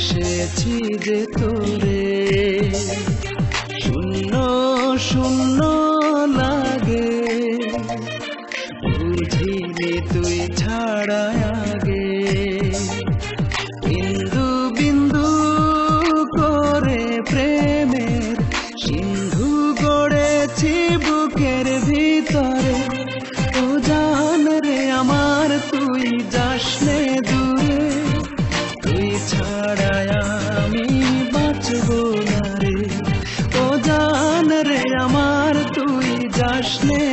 এসেছি যে তোরে। শূন্য শূন্য লাগে। বুঝিনি তুই ছাড়ায় страшны.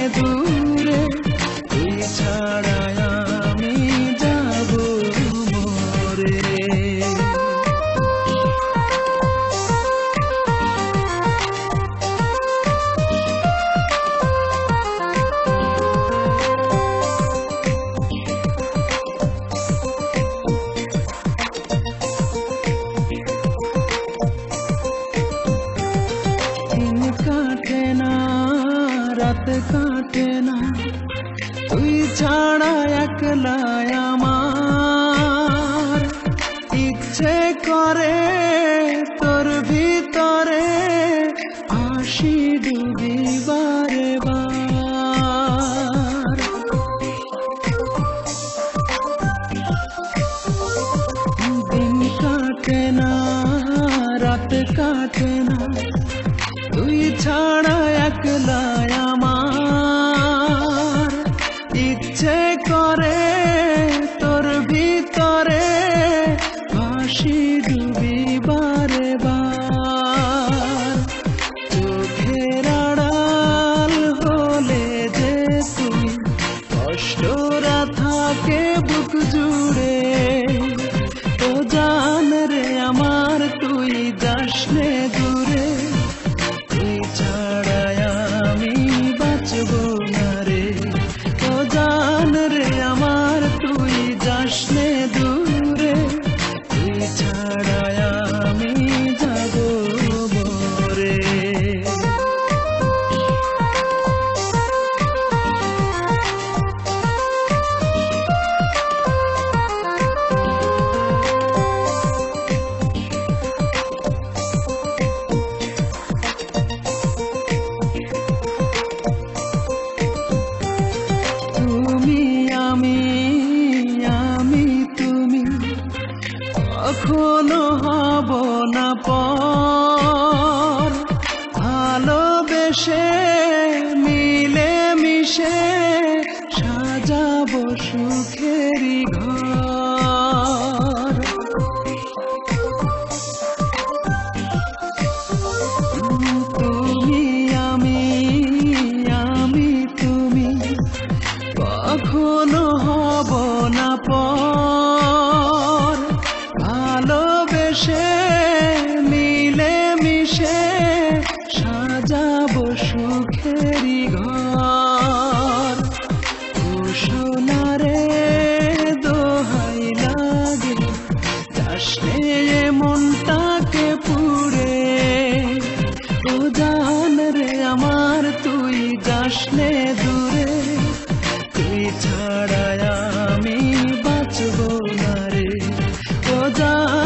তুই ছাড়া একলা আমার ইচ্ছে করে তোর ভিতরে আসি ডুবি বারে বার দিন না রাত কাটে না তুই ছাড়া একলা কখনো হব না পর। ভালোবেসে মিলে মিশে সাজাব সুখের ঘর। তুমি আমি আমি তুমি কখনো হব না জান রে আমার তুই যাসনে দূরে। তুই ছাড়ায় আমি বাঁচব না রে। ও জান